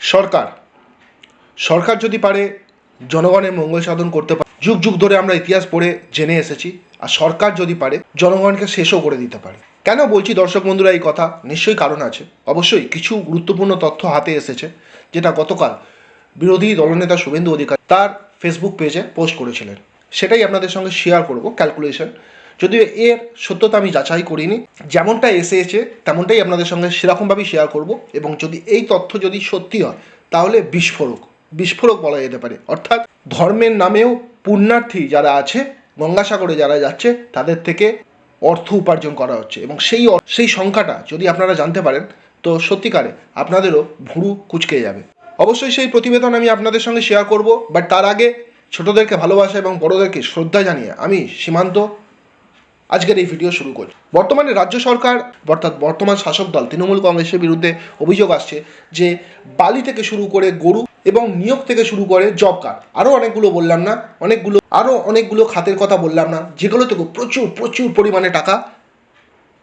সরকার। সরকার যদি পারে, জনগণের মঙ্গল সাধন করতে পারে। যুগ যুগ ধরে আমরা ইতিহাস পড়ে জেনে এসেছি, আর সরকার যদি পারে, জনগণকে শেষও করে দিতে পারে। কেন বলছি দর্শক বন্ধুরা এই কথা? নিশ্চয়ই কারণ আছে। অবশ্যই কিছু গুরুত্বপূর্ণ তথ্য হাতে এসেছে, যেটা গতকাল বিরোধী দলনেতা শুভেন্দু অধিকারী তার ফেসবুক পেজে পোস্ট করেছিলেন। সেটাই আপনাদের সঙ্গে শেয়ার করব ক্যালকুলেশন যদিও এর সত্যতা আমি যাচাই করিনি, যেমনটা এসেছে তেমনটাই আপনাদের সঙ্গে সেরকমভাবেই শেয়ার করব এবং যদি এই তথ্য যদি সত্যি হয়, তাহলে বিস্ফোরক বিস্ফোরক বলা যেতে পারে। অর্থাৎ ধর্মের নামেও পুণ্যার্থী যারা আছে, গঙ্গাসাগরে যারা যাচ্ছে, তাদের থেকে অর্থ উপার্জন করা হচ্ছে এবং সেই সেই সংখ্যাটা যদি আপনারা জানতে পারেন, তো সত্যিকারে আপনাদেরও ভুরু কুচকে যাবে। অবশ্যই সেই প্রতিবেদন আমি আপনাদের সঙ্গে শেয়ার করব বাট তার আগে ছোটদেরকে ভালোবাসা এবং বড়দেরকে শ্রদ্ধা জানিয়ে আমি সীমান্ত আজকের এই ভিডিও শুরু করি বর্তমানে রাজ্য সরকার, অর্থাৎ বর্তমান শাসক দল তৃণমূল কংগ্রেসের বিরুদ্ধে অভিযোগ আসছে যে বালি থেকে শুরু করে গরু এবং নিয়োগ থেকে শুরু করে জব কার্ড আরও অনেকগুলো বললাম না, অনেকগুলো আরও অনেকগুলো খাতের কথা বললাম না, যেগুলো থেকে প্রচুর প্রচুর পরিমাণে টাকা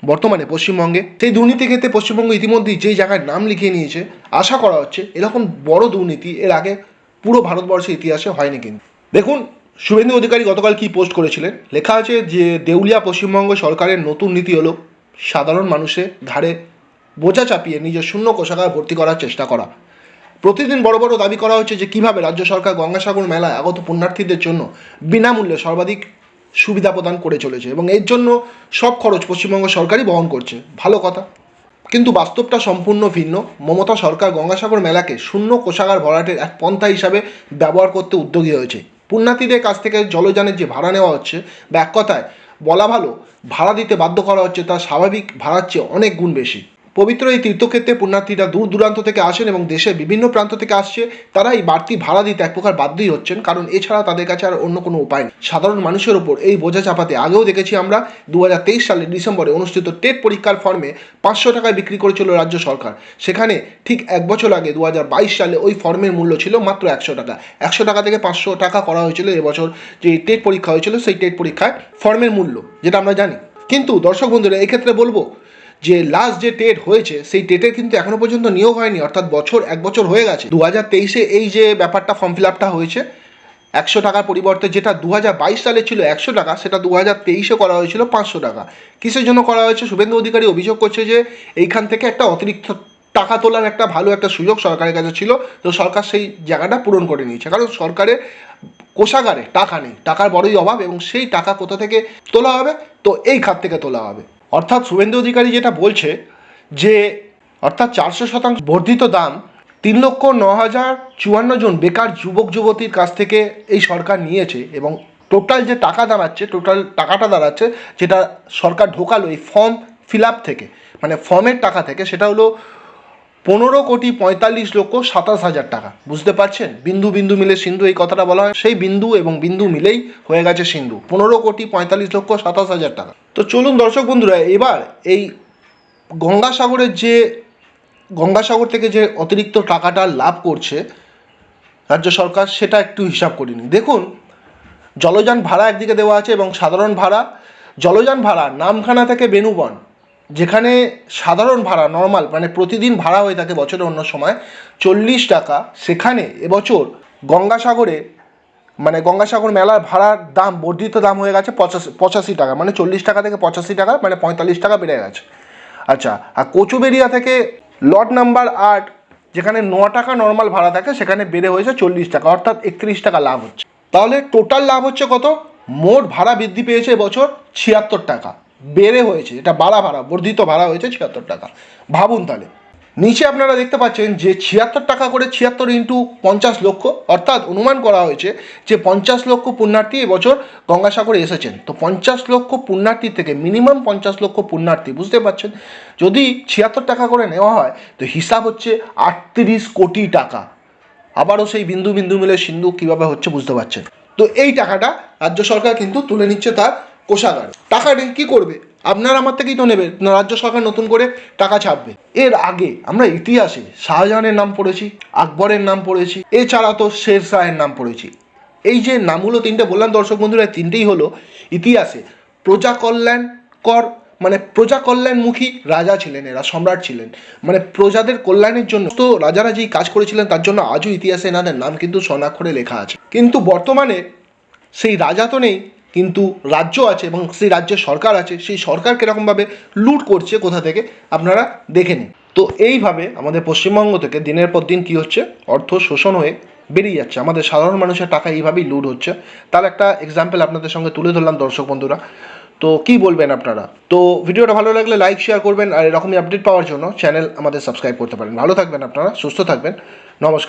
বর্তমানে পশ্চিমবঙ্গে। সেই দুর্নীতি ক্ষেত্রে পশ্চিমবঙ্গ ইতিমধ্যেই যেই জায়গায় নাম লিখিয়ে নিয়েছে, আশা করা হচ্ছে এরকম বড় দুর্নীতি এর আগে পুরো ভারতবর্ষের ইতিহাসে হয়নি কিন্তু। দেখুন শুভেন্দু অধিকারী গতকাল কি পোস্ট করেছিলেন? লেখা আছে যে, দেউলিয়া পশ্চিমবঙ্গ সরকারের নতুন নীতি হলো সাধারণ মানুষের ধারে বোঝা চাপিয়ে নিজের শূন্য কোষাগার ভর্তি করার চেষ্টা করা। প্রতিদিন বড় বড় দাবি করা হচ্ছে যে, কীভাবে রাজ্য সরকার গঙ্গাসাগর মেলায় আগত পুণ্যার্থীদের জন্য বিনামূল্যে সর্বাধিক সুবিধা প্রদান করে চলেছে এবং এর জন্য সব খরচ পশ্চিমবঙ্গ সরকারই বহন করছে। ভালো কথা। কিন্তু বাস্তবটা সম্পূর্ণ ভিন্ন। মমতা সরকার গঙ্গাসাগর মেলাকে শূন্য কোষাগার ভরাটের এক পন্থা হিসাবে ব্যবহার করতে উদ্যোগী হয়েছে। পুণ্যার্থীদের কাছ থেকে জলযানের যে ভাড়া নেওয়া হচ্ছে বা এক কথায়, বলা ভালো, ভাড়া দিতে বাধ্য করা হচ্ছে, তা স্বাভাবিক ভাড়ার চেয়ে অনেক গুণ বেশি। পবিত্র এই তীর্থক্ষেত্রে পুণ্যার্থীরা দূর দূরান্ত থেকে আসেন এবং দেশের বিভিন্ন প্রান্ত থেকে আসছে। তারা এই বাড়তি ভাড়া দিতে এক প্রকার বাধ্যই হচ্ছেন, কারণ এছাড়া তাদের কাছে আর অন্য কোনো উপায় নেই। সাধারণ মানুষের ওপর এই বোঝা চাপাতে আগেও দেখেছি আমরা দু সালের ডিসেম্বরে অনুষ্ঠিত টেট পরীক্ষার ফর্মে পাঁচশো টাকায় বিক্রি করেছিল রাজ্য সরকার। সেখানে ঠিক এক বছর আগে দু হাজার বাইশ সালে ওই ফর্মের মূল্য ছিল মাত্র একশো টাকা। একশো টাকা থেকে পাঁচশো টাকা করা হয়েছিল এবছর যে টেট পরীক্ষা হয়েছিল, সেই টেট পরীক্ষায় ফর্মের মূল্য, যেটা আমরা জানি। কিন্তু দর্শক বন্ধুরা, এক্ষেত্রে বলব যে লাস্ট যে টেট হয়েছে, সেই টেটের কিন্তু এখনও পর্যন্ত নিয়োগ হয়নি, অর্থাৎ বছর, এক বছর হয়ে গেছে। দু হাজার তেইশে এই যে ব্যাপারটা ফর্ম ফিল আপটা হয়েছে, একশো টাকার পরিবর্তে যেটা দু হাজার বাইশ সালে ছিল একশো টাকা, সেটা দু হাজার তেইশে করা হয়েছিল পাঁচশো টাকা। কিসের জন্য করা হয়েছে? শুভেন্দু অধিকারী অভিযোগ করছে যে, এইখান থেকে একটা অতিরিক্ত টাকা তোলার একটা ভালো একটা সুযোগ সরকারের কাছে ছিল, তো সরকার সেই জায়গাটা পূরণ করে নিয়েছে। কারণ সরকারের কোষাগারে টাকা নেই, টাকার বড়ই অভাব এবং সেই টাকা কোথা থেকে তোলা হবে? তো এই খাত থেকে তোলা হবে। অর্থাৎ শুভেন্দু অধিকারী যেটা বলছে যে, অর্থাৎ চারশো শতাংশ বর্ধিত দাম তিন লক্ষ ন হাজার চুয়ান্ন জন বেকার যুবক যুবতীর কাছ থেকে এই সরকার নিয়েছে এবং টোটাল যে টাকা দাঁড়াচ্ছে, টোটাল টাকাটা দাঁড়াচ্ছে যেটা সরকার ঢোকালো এই ফর্ম ফিল আপ থেকে মানে ফর্মের টাকা থেকে, সেটা হলো পনেরো কোটি পঁয়তাল্লিশ লক্ষ সাতাশ হাজার টাকা। বুঝতে পারছেন? বিন্দু বিন্দু মিলে সিন্ধু, এই কথাটা বলা হয়। সেই বিন্দু এবং বিন্দু মিলেই হয়ে গেছে সিন্ধু। পনেরো কোটি পঁয়তাল্লিশ লক্ষ সাতাশ হাজার টাকা। তো চলুন দর্শক বন্ধুরা, এবার এই গঙ্গাসাগরের যে গঙ্গাসাগর থেকে যে অতিরিক্ত টাকাটা লাভ করছে রাজ্য সরকার, সেটা একটু হিসাব করিনি দেখুন, জলযান ভাড়া একদিকে দেওয়া আছে এবং সাধারণ ভাড়া। জলযান ভাড়া নামখানা থেকে বেনুবন যেখানে সাধারণ ভাড়া নর্মাল মানে প্রতিদিন ভাড়া হয়ে থাকে বছরে অন্য সময়, চল্লিশ টাকা। সেখানে এবছর গঙ্গাসাগরে মানে গঙ্গাসাগর মেলার ভাড়ার দাম, বর্ধিত দাম হয়ে গেছে পঁচাশি পঁচাশি টাকা মানে চল্লিশ টাকা থেকে পঁচাশি টাকা মানে পঁয়তাল্লিশ টাকা বেড়ে গেছে। আচ্ছা আর কচুবেরিয়া থেকে লট নাম্বার আট, যেখানে ন টাকা নর্মাল ভাড়া থাকে, সেখানে বেড়ে হয়েছে চল্লিশ টাকা, অর্থাৎ একত্রিশ টাকা লাভ হচ্ছে। তাহলে টোটাল লাভ হচ্ছে কত? মোট ভাড়া বৃদ্ধি পেয়েছে এবছর ছিয়াত্তর টাকা। বেড়ে হয়েছে, এটা বাড়া ভাড়া, বর্ধিত ভাড়া হয়েছে ছিয়াত্তর টাকা। ভাবুন তাহলে। নিচে আপনারা দেখতে পাচ্ছেন যে ছিয়াত্তর টাকা করে ছিয়াত্তর ইন্টু পঞ্চাশ লক্ষ, অর্থাৎ অনুমান করা হয়েছে যে পঞ্চাশ লক্ষ পুণ্যার্থী এবছর গঙ্গাসাগরে এসেছেন। তো পঞ্চাশ লক্ষ পুণ্যার্থী থেকে মিনিমাম পঞ্চাশ লক্ষ পুণ্যার্থী, বুঝতে পারছেন? যদি ছিয়াত্তর টাকা করে নেওয়া হয়, তো হিসাব হচ্ছে আটত্রিশ কোটি টাকা। আবারও সেই বিন্দু বিন্দু মিলে সিন্ধু কীভাবে হচ্ছে বুঝতে পারছেন? তো এই টাকাটা রাজ্য সরকার কিন্তু তুলে নিচ্ছে তার কোষাগার। টাকা নেই, কী করবে? আপনার আমার থেকেই তো নেবে রাজ্য সরকার নতুন করে টাকা ছাপবে। এর আগে আমরা ইতিহাসে শাহজাহানের নাম পড়েছি, আকবরের নাম পড়েছি, এছাড়া তো শের শাহের নাম পড়েছি। এই যে নামগুলো তিনটে বললাম, দর্শক বন্ধুরা তিনটেই হলো ইতিহাসে। প্রজা কল্যাণকর মানে প্রজা কল্যাণমুখী রাজা ছিলেন এরা, সম্রাট ছিলেন। মানে প্রজাদের কল্যাণের জন্য, তো রাজারা যেই কাজ করেছিলেন, তার জন্য আজও ইতিহাসে এনাদের নাম কিন্তু স্বর্ণাক্ষরে লেখা আছে। কিন্তু বর্তমানে সেই রাজা তো নেই কিন্তু রাজ্য আছে এবং সেই রাজ্যের সরকার আছে, সেই সরকার কীরকমভাবে লুট করছে কোথা থেকে আপনারা দেখে নিন। তো এইভাবে আমাদের পশ্চিমবঙ্গ থেকে দিনের পর দিন কী হচ্ছে? অর্থ শোষণ হয়ে বেরিয়ে যাচ্ছে। আমাদের সাধারণ মানুষের টাকা এইভাবেই লুট হচ্ছে। তার একটা এক্সাম্পল আপনাদের সঙ্গে তুলে ধরলাম দর্শক বন্ধুরা। তো কি বলবেন আপনারা? তো ভিডিওটা ভালো লাগলে লাইক শেয়ার করবেন আর এরকমই আপডেট পাওয়ার জন্য চ্যানেল আমাদের সাবস্ক্রাইব করতে পারেন। ভালো থাকবেন আপনারা, সুস্থ থাকবেন। নমস্কার।